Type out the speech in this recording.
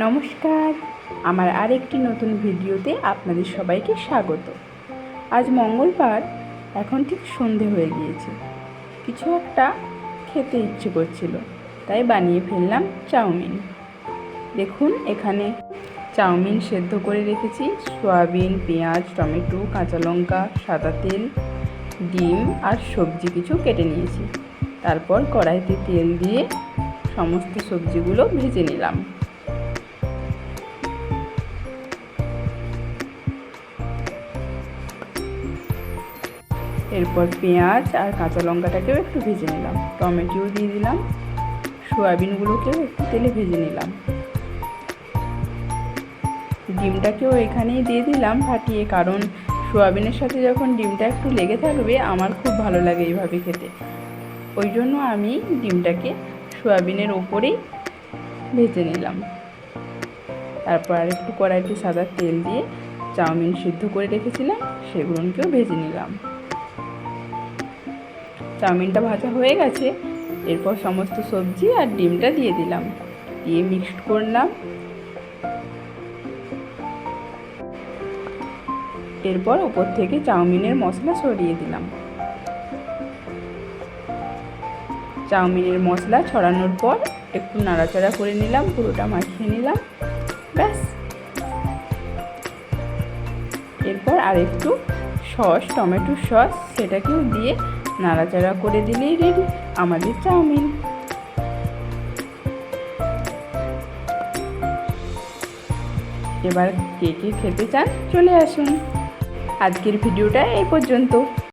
নমস্কার। আমার আরেকটি নতুন ভিডিওতে আপনাদের সবাইকে স্বাগত। আজ মঙ্গলবার, এখন ঠিক সন্ধে হয়ে গিয়েছে। কিছু একটা খেতে ইচ্ছে করছিল, তাই বানিয়ে ফেললাম চাউমিন। দেখুন, এখানে চাউমিন সেদ্ধ করে রেখেছি। সয়াবিন, পেঁয়াজ, টমেটো, কাঁচা লঙ্কা, সাদা তেল, ডিম আর সবজি কিছু কেটে নিয়েছি। তারপর কড়াইতে তেল দিয়ে সমস্ত সবজিগুলো ভেজে নিলাম। এরপর পেঁয়াজ আর কাঁচা লঙ্কাটাকেও একটু ভেজে নিলাম। টমেটোও দিয়ে দিলাম। সোয়াবিনগুলোকেও একটু তেলে ভেজে নিলাম। ডিমটাকেও এখানেই দিয়ে দিলাম ফাটিয়ে, কারণ সোয়াবিনের সাথে যখন ডিমটা একটু লেগে থাকবে, আমার খুব ভালো লাগে এইভাবে খেতে। ওই জন্য আমি ডিমটাকে সোয়াবিনের ওপরেই ভেজে নিলাম। তারপর আর একটু কড়াইতে সাদা তেল দিয়ে চাউমিন সিদ্ধ করে রেখেছিলাম, সেগুলোকেও ভেজে নিলাম। চাউমিনটা ভাজা হয়ে গেছে। এরপর সমস্ত সবজি আর ডিমটা দিয়ে দিলাম। দিয়ে মিক্সড করলাম। এরপর ওপর থেকে চাউমিনের মশলা ছড়িয়ে দিলাম। চাউমিনের মশলা ছড়ানোর পর একটু নাড়াচাড়া করে নিলাম, পুরোটা মাখিয়ে নিলাম। ব্যাস। এরপর আর একটু সস টমেটোর সস, সেটাকেও দিয়ে নাড়াচাড়া করে দিলেই রেডি আমাদের চাউমিন। এবার কে কে খেতে চান চলে আসুন। আজকের ভিডিওটা এই পর্যন্ত।